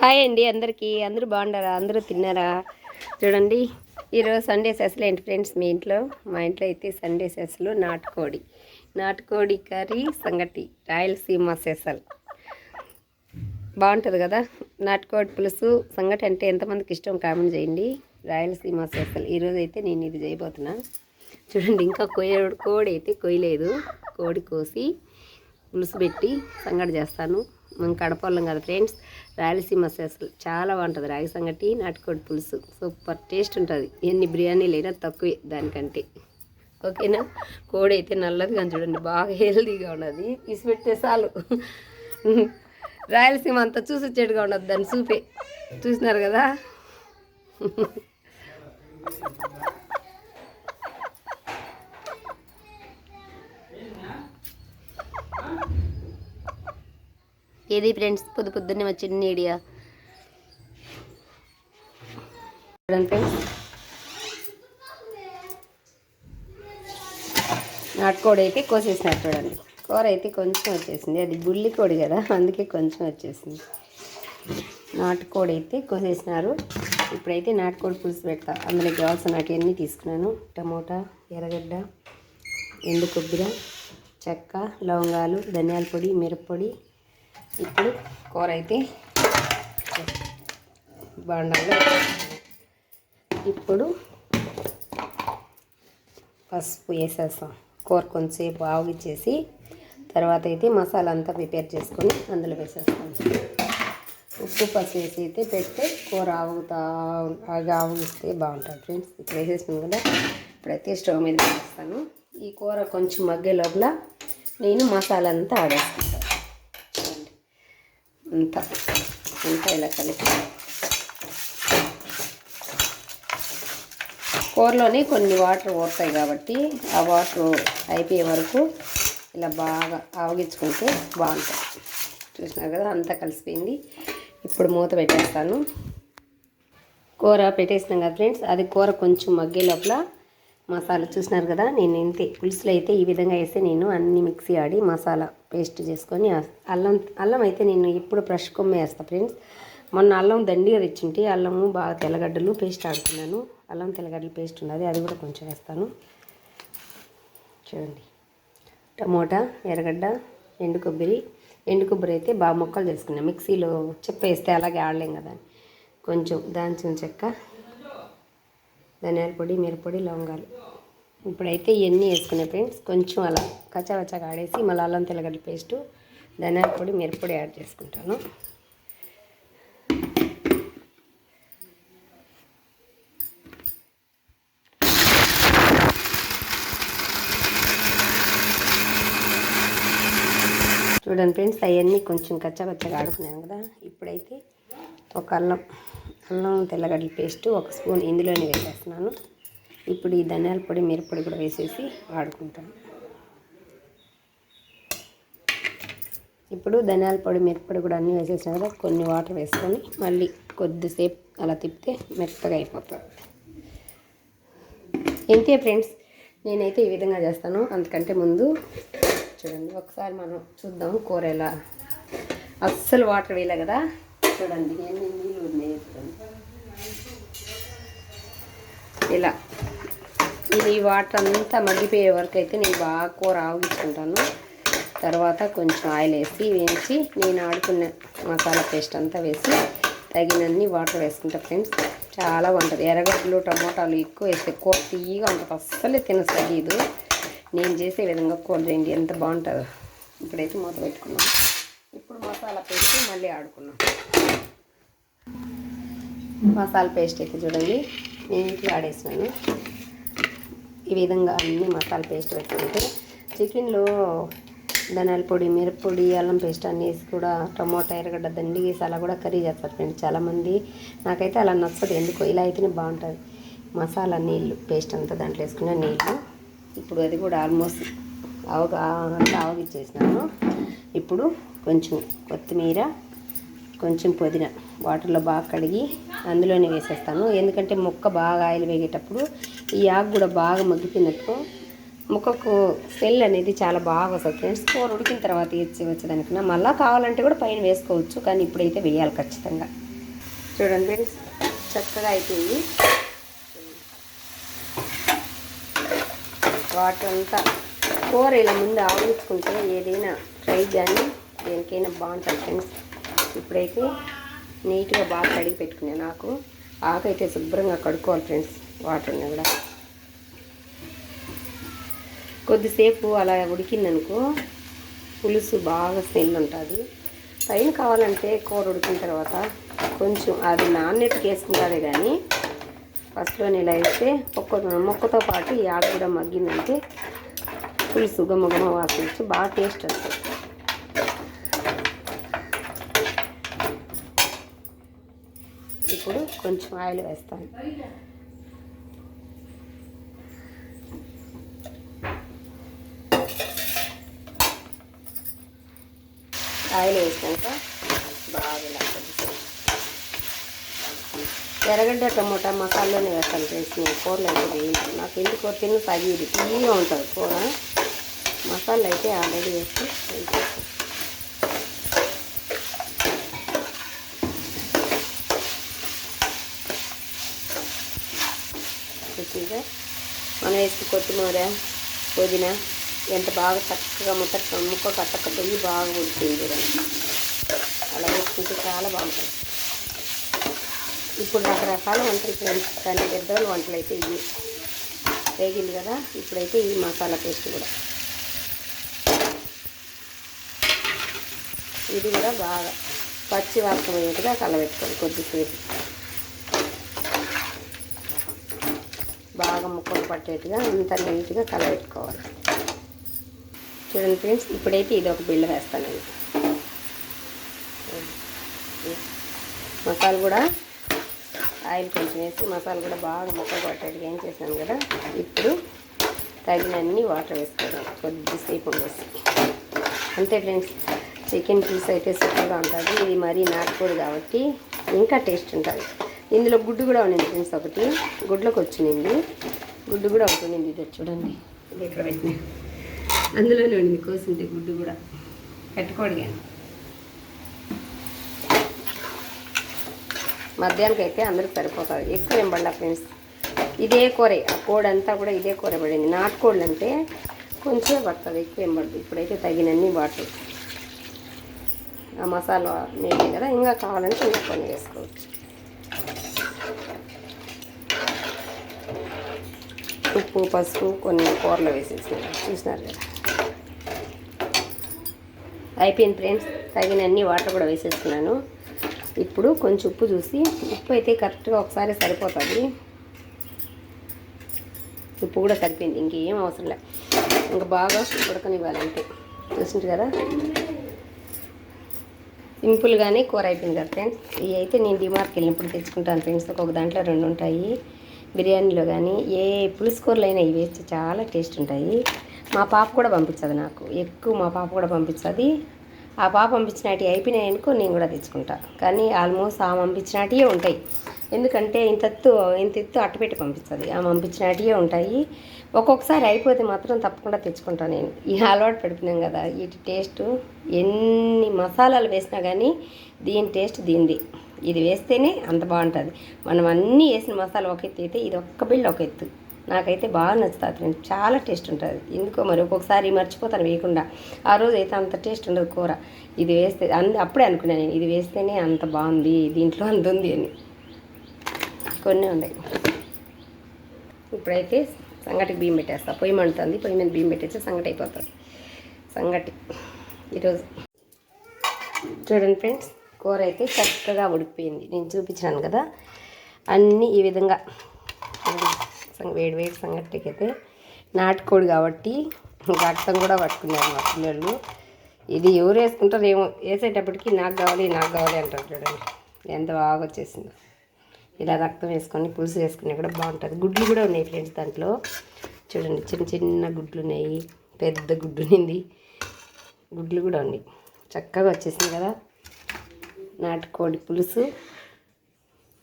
Hi అండి అందరికీ. అందరూ బాగున్నారా అందరూ తిన్నారా? చూడండి ఈరోజు సండే సెస్లు ఏంటి ఫ్రెండ్స్? మీ ఇంట్లో మా ఇంట్లో అయితే సండే సెస్లు నాటుకోడి. నాటుకోడి కర్రీ సంగటి రాయలసీమ సెసల్ బాగుంటుంది కదా? నాటుకోడి పులుసు సంగటి అంటే ఎంతమందికి ఇష్టం కామెంట్ చేయండి. రాయలసీమ సెసల్ ఈరోజు అయితే నేను ఇది చేయబోతున్నా. చూడండి ఇంకా కొయ్య కోడి అయితే కొయ్యలేదు కోడి కోసి పులుసు పెట్టి సంగటి చేస్తాను. మేము కడపల్లం కదా ఫ్రెండ్స్. రాయలసీమ అసలు చాలా బాగుంటుంది. రాగి సంగటి నాటుకోడి పులుసు. సూపర్. టేస్ట్ ఉంటుంది. ఎన్ని బిర్యానీలు అయినా తక్కువే దానికంటే. ఓకేనా? కోడి అయితే నల్లది కానీ చూడండి బాగా హెల్తీగా ఉన్నది. తీసి పెట్టే చాలు. రాయలసీమ అంతా చూసి వచ్చేట్టుగా ఉండదు దాన్ని చూపే చూసినారు కదా? ఏది ఫ్రెండ్స్? పొద్దు పొద్దున్నే వచ్చింది ఐడియా చూడండి ఫ్రెండ్స్. నాటుకోడి అయితే కోసేసినారు చూడండి. కూర అయితే కొంచెం వచ్చేసింది. అది బుల్లి కోడి కదా అందుకే కొంచెం వచ్చేసింది. నాటుకోడి అయితే కోసేసినారు. ఇప్పుడైతే నాటుకోడి పులుసు పెడతా. అందులో కావాల్సిన వాటివన్నీ తీసుకున్నాను? టమోటా ఎర్రగడ్డ ఎండు కొబ్బరి చెక్క లవంగాలు ధనియాల పొడి మిరప్పొడి ఇప్పుడు కూర అయితే బాండాలో ఇప్పుడు పసుపు వేసేస్తాం. కూర కొంచెంసేపు ఆవిచ్చేసి తర్వాత అయితే మసాలా అంతా ప్రిపేర్ చేసుకొని అందులో వేసేస్తాం. ఉప్పు పసుపు వేసి అయితే పెడితే కూర ఆవుతా ఆగి ఆవుగిస్తే బాగుంటుంది ఫ్రెండ్స్. ఇప్పుడు వేసేసాను కదా. ఇప్పుడైతే స్టవ్ మీద వేస్తాను ఈ కూర కొంచెం మగ్గే లోపల నేను మసాలా అంతా ఆడేస్తాను. అంతా అంతా ఇలా కలిపి. కూరలోనే కొన్ని వాటర్ ఓడతాయి కాబట్టి ఆ వాటర్ అయిపోయే వరకు ఇలా బాగా ఆవగించుకుంటే బాగుంటుంది చూసినారు కదా అంతా కలిసిపోయింది. ఇప్పుడు మూత పెట్టేస్తాను. కూర పెట్టేసినాం కదా ఫ్రెండ్స్ అది కూర కొంచెం మగ్గే లోపల మసాలా చూసినారు కదా నేను ఇంతే పులుసులో అయితే ఈ విధంగా వేస్తే నేను అన్ని మిక్సీ ఆడి మసాలా పేస్ట్ చేసుకొని అల్లం అల్లం అయితే నేను ఇప్పుడు ఫ్రెష్ కొమ్మ వేస్తాను ఫ్రెండ్స్ మొన్న అల్లం దండిగా తెచ్చింటి అల్లము బాగా తెల్లగడ్డలు పేస్ట్ ఆడుకున్నాను. అల్లం తెల్లగడ్డలు పేస్ట్ ఉన్నది అది కూడా కొంచెం వేస్తాను. చూడండి. టమోటా ఎర్రగడ్డ ఎండు కొబ్బరి. ఎండు కొబ్బరి అయితే బాగా మొక్కలు చేసుకున్నాను మిక్సీలో చెప్ప వేస్తే అలాగే ఆడలేం కదా కొంచెం దాల్చిన చెక్క ధనియాల పొడి మిరపొడి లవంగాలు. ఇప్పుడైతే ఇవన్నీ వేసుకునే ఫ్రెండ్స్ కొంచెం అలా కచ్చవచ్చగా ఆడేసి మళ్ళీ అల్లం తెల్లగడ్డ పేస్టు ధనియాల పొడి మిరపొడి యాడ్ చేసుకుంటాను. చూడండి ఫ్రెండ్స్ అవన్నీ కొంచెం కచ్చాపచ్చగా ఆడుకున్నాను కదా. ఇప్పుడైతే ఒక అల్లం అల్లం తెల్లగడ్డల పేస్ట్ ఒక స్పూన్ ఇందులోనే వేసేస్తున్నాను. ఇప్పుడు ఈ ధనియాల పొడి మిరపొడి కూడా వేసేసి వాడుకుంటాం. ఇప్పుడు ధనియాల పొడి మిరపొడి కూడా అన్నీ వేసేసిన కదా కొన్ని వాటర్ వేసుకొని మళ్ళీ కొద్దిసేపు అలా తిప్పితే మెత్తగా అయిపోతుంది ఇంతే ఫ్రెండ్స్? నేనైతే ఈ విధంగా చేస్తాను. అందుకంటే ముందు చూడండి ఒకసారి మనం చూద్దాం కూర ఎలా అస్సలు వాటర్ వేయలే కదా? చూడండి ఎన్ని నీళ్ళు ఉన్నాయి ఇలా. ఇది వాటర్ అంతా మగ్గిపోయే వరకు అయితే నేను బాగా కూర ఆగించుకుంటాను. తర్వాత కొంచెం ఆయిల్ వేసి వేయించి నేను ఆడుకున్న మసాలా పేస్ట్ అంతా వేసి తగినన్ని వాటర్ వేసుకుంటా ఫ్రెండ్స్. చాలా బాగుంటుంది. ఎర్రగడ్డలు టమోటాలు ఎక్కువ వేస్తే కూర తీయగా ఉంటుంది. అస్సలే తినసగీదు నేను చేసే విధంగా కూర చేయండి. ఎంత బాగుంటుందో. ఇప్పుడైతే మూత పెట్టుకున్నాం. ఇప్పుడు మసాలా పేస్ట్ మళ్ళీ ఆడుకున్నాం. మసాలా పేస్ట్ అయితే చూడండి. నేను ఇంట్లో ఆడేసినాను. ఈ విధంగా అన్ని మసాలా పేస్ట్ పెట్టుకుంటే చికెన్లో ధనియాల పొడి మిరప్పొడి అల్లం పేస్ట్ అన్నీ వేసి కూడా టమోటా ఎర్రగడ్డ దండి వేసి అలా కూడా కర్రీ చేస్తారు ఫ్రెండ్స్ చాలామంది. నాకైతే అలా నచ్చదు. ఎందుకో? ఇలా అయితేనే బాగుంటుంది. మసాలా నీళ్ళు పేస్ట్ అంతా దాంట్లో వేసుకున్న నీళ్ళు. ఇప్పుడు అది కూడా ఆల్మోస్ట్ అవగా అంతా ఆవగిచ్చేసినాను. ఇప్పుడు కొంచెం కొత్తిమీర కొంచెం పుదీనా వాటర్లో బాగా కడిగి అందులోనే వేసేస్తాను. ఎందుకంటే ముక్క బాగా ఆయిల్ వేగేటప్పుడు ఈ ఆకు కూడా బాగా మగ్గిపోయినట్టు. ముక్కకు స్మెల్ అనేది చాలా బాగా వస్తుంది ఫ్రెండ్స్. కూర ఉడికిన తర్వాత ఇచ్చి వచ్చేదానికన్నా మళ్ళీ కావాలంటే కూడా పైన వేసుకోవచ్చు కానీ ఇప్పుడైతే వేయాలి ఖచ్చితంగా. చూడండి ఫ్రెండ్స్ చక్కగా అయిపోయింది. వాటర్ అంతా కూర ఇలా ముందు ఆవించుకుంటే ఏదైనా ఫ్రై కానీ దేనికైనా బాగుంటుంది ఫ్రెండ్స్. ఇప్పుడైతే నీట్గా బాగా కడిగి పెట్టుకున్నాను నాకు ఆకైతే శుభ్రంగా కడుక్కోవాలి ఫ్రెండ్స్. వాటర్ని కూడా. కొద్దిసేపు అలా ఉడికిందనుకో పులుసు బాగా స్మెల్ ఉంటుంది. పైన కావాలంటే కూర ఉడికిన తర్వాత కొంచెం అది నాణ్యతకి వేసుకుంటారే కానీ ఫస్ట్లోనే ఇలా వేస్తే ఒక్క మొక్కతో పాటు ఈ ఆడ కూడా మగ్గిందంటే పులుసు గుమ్మ గుమ్మ వాసన వచ్చి బాగా టేస్ట్ వస్తుంది. ఇప్పుడు కొంచెం ఆయిల్ వేస్తాను. ఆయిల్ వేసినాక బాగా ఇలా ఎర్రగడ్డ టమోటా మసాలాలోనే వేస్తాను చేసి కూరలు అయితే వేయను నాకు ఎందుకు తిన్న తగిది తీయగా ఉంటుంది కూర. మసాలా అయితే ఆల్రెడీ వేసి వేసేస్తాను. మనం వేసి కొత్తిమీర పుదీనా ఎంత బాగా చక్కగా ముట్ట ముక్క కట్టకపోయి బాగా ఉడికింది చూడండి అలా వేసుకుంటే చాలా బాగుంటుంది. ఇప్పుడు రకరకాల వంటలు ఫ్రెండ్స్ కానీ పెద్దవాళ్ళ వంటలు అయితే ఇవి. వేగింది కదా ఇప్పుడైతే ఈ మసాలా పేస్ట్ కూడా. ఇది కూడా బాగా పచ్చి వాసన అయ్యేట్టుగా కలబెట్టుకోవాలి కొద్దిసేపు. బాగా ముక్కలు పట్టేట్టుగా అంత నీట్గా కలబెట్టుకోవాలి. చూడండి ఫ్రెండ్స్ ఇప్పుడైతే ఇది ఒక బిళ్ళ వేస్తానండి. మసాలా కూడా ఆయిల్ కొంచెం వేసి మసాలా కూడా బాగా ముక్కలు పట్టేట్టుగా ఏం చేశాను కదా ఇప్పుడు తగినన్ని వాటర్ వేసుకోవడం కొద్దిసేపు వేసి అంతే ఫ్రెండ్స్ చికెన్ పీస్ అయితే సూపర్గా ఉంటుంది. ఇది మరీ నాటుకోడు కాబట్టి ఇంకా టేస్ట్ ఉంటుంది. ఇందులో గుడ్డు కూడా ఉండింది ఫ్రెండ్స్ ఒకటి గుడ్లోకి వచ్చింది గుడ్డు కూడా ఒకటి ఉండింది ఇది చూడండి. ఇది ఇక్కడ పెట్టినా. అందులోనే ఉండింది కోసింది గుడ్డు కూడా. పెట్టుకోడు కానీ అయితే అందరికి సరిపోతుంది ఎక్కువ ఏం పడలా ఫ్రెండ్స్ ఇదే కూరే ఆ కోడి అంతా కూడా ఇదే కూర పడింది. నాటుకోళ్ళు అంటే కొంచెం పడుతుంది ఎక్కువ ఏం పడుతుంది ఇప్పుడైతే తగినన్ని వాటర్ ఆ మసాలా నేనే కదా ఇంకా కావాలంటే ఇంకా కొన్ని వేసుకోవచ్చు. ఉప్పు పసుపు కొన్ని కూరలు వేసేసినారు చూసినారు కదా? అయిపోయింది ఫ్రెండ్స్. తగినన్ని వాటర్ కూడా వేసేస్తున్నాను ఇప్పుడు కొంచెం ఉప్పు చూసి ఉప్పు అయితే కరెక్ట్గా ఒకసారి సరిపోతుంది. ఉప్పు కూడా సరిపోయింది. ఇంకేం అవసరం లేదు ఇంకా బాగా ఉడకనివ్వాలంటే అంతే. చూసింది కదా? సింపుల్గానే కూర అయిపోయింది కదా ఫ్రెండ్స్. ఇవి అయితే నేను డిమార్ట్కి వెళ్ళినప్పుడు తెచ్చుకుంటాను ఫ్రెండ్స్. ఒక దాంట్లో రెండు ఉంటాయి. బిర్యానీలో కానీ ఏ పులుసుకూరలు అయినా ఇవి వేస్తే చాలా టేస్ట్ ఉంటాయి. మా పాప కూడా పంపించదు నాకు. ఎక్కువ మా పాప కూడా పంపించదు ఆ పాప పంపించినవి అయిపోయినాయి అనుకో నేను కూడా తెచ్చుకుంటా. కానీ ఆల్మోస్ట్ ఆ పంపించినటివే ఉంటాయి. ఎందుకంటే ఇంత ఎత్తు ఇంత ఎత్తు అట్టపెట్టి పంపిస్తుంది ఆ పంపించినటివే ఉంటాయి. ఒక్కొక్కసారి అయిపోతే మాత్రం తప్పకుండా తెచ్చుకుంటాను నేను. ఈ అలవాటు పెడుతున్నాం కదా వీటి టేస్ట్ ఎన్ని మసాలాలు వేసినా కానీ దీని టేస్ట్ దీనిది. ఇది వేస్తేనే అంత బాగుంటుంది. మనం అన్నీ వేసిన మసాలా ఒక ఎత్తు అయితే ఇది ఒక్క బిళ్ళ ఒక ఎత్తు. నాకైతే బాగా నచ్చుతుంది ఫ్రెండ్స్ చాలా టేస్ట్ ఉంటుంది. ఎందుకో మరి ఒక్కొక్కసారి మర్చిపోతాను వేయకుండా. ఆ రోజు అయితే అంత టేస్ట్ ఉండదు కూర. ఇది వేస్తే అంద అప్పుడే అనుకున్నాను నేను ఇది వేస్తేనే అంత బాగుంది దీంట్లో అంత ఉంది అని. కొన్ని ఉన్నాయి. ఇప్పుడైతే సంగటికి బియ్యం పెట్టేస్తా. పొయ్యి మండుతుంది. పొయ్యి మీద బియ్యం పెట్టేస్తే సంగటి అయిపోతుంది. సంగటి. ఈరోజు చూడండి ఫ్రెండ్స్. కూర అయితే చక్కగా ఉడికిపోయింది. నేను చూపించినాను కదా. అన్నీ ఈ విధంగా సంగ- వేడి వేడి సంగటికి అయితే నాటుకోడి కాబట్టి రక్తం కూడా పట్టుకున్నారు మా పిల్లలు. ఇది ఎవరు వేసుకుంటారు ఏమో వేసేటప్పటికి నాకు కావాలి నాకు కావాలి అంటారు చూడండి. ఎంత బాగా వచ్చేసిందో. ఇలా రక్తం వేసుకొని పులుసు వేసుకుని కూడా బాగుంటుంది. గుడ్లు కూడా ఉన్నాయి ఫ్రెండ్స్ దాంట్లో. చూడండి చిన్న చిన్న గుడ్లు ఉన్నాయి. పెద్ద గుడ్డు ఉంది. గుడ్లు కూడా ఉన్నాయి. చక్కగా వచ్చేసింది కదా. నాటుకోడి పులుసు.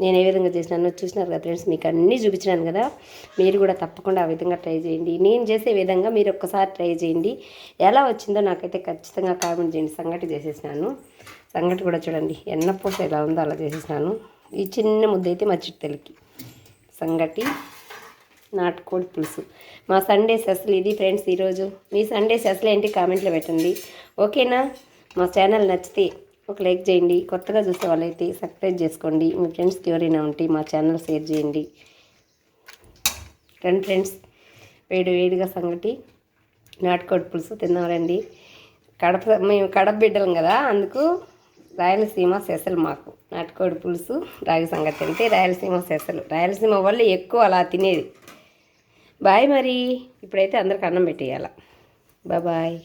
నేను ఏ విధంగా చేసినానో చూసినారు కదా ఫ్రెండ్స్ మీకు అన్నీ చూపించినాను కదా. మీరు కూడా తప్పకుండా ఆ విధంగా ట్రై చేయండి. నేను చేసే విధంగా మీరు ఒక్కసారి ట్రై చేయండి. ఎలా వచ్చిందో నాకైతే ఖచ్చితంగా కామెంట్ చేయండి. సంగటి చేసేసినాను. సంగటి కూడా చూడండి ఎన్నపూస ఎలా ఉందో అలా చేసేసినాను. ఈ చిన్న ముద్ద అయితే మా చిట్టెలకి. సంగటి నాటుకోడి పులుసు. మా సండే సెస్లు ఇది ఫ్రెండ్స్ ఈరోజు. మీ సండే సెస్లు ఏంటి కామెంట్లో పెట్టండి. ఓకేనా? మా ఛానల్ నచ్చితే ఒక లైక్ చేయండి. కొత్తగా చూసే వాళ్ళైతే సబ్స్క్రైబ్ చేసుకోండి. మీ ఫ్రెండ్స్కి ఎవరైనా ఉంటే మా ఛానల్ షేర్ చేయండి. రండి ఫ్రెండ్స్. వేడి వేడిగా సంగటి నాటుకోడి పులుసు తిన్నారండి కడప మేము కడప బిడ్డలం కదా అందుకు రాయలసీమ సెసలు మాకు. నాటుకోడి పులుసు రాగి సంగతి అంటే రాయలసీమ సెసలు. రాయలసీమ వాళ్ళు ఎక్కువ అలా తినేది. బాయ్ మరి. ఇప్పుడైతే అందరికి అన్నం పెట్టేయాల. బాయ్.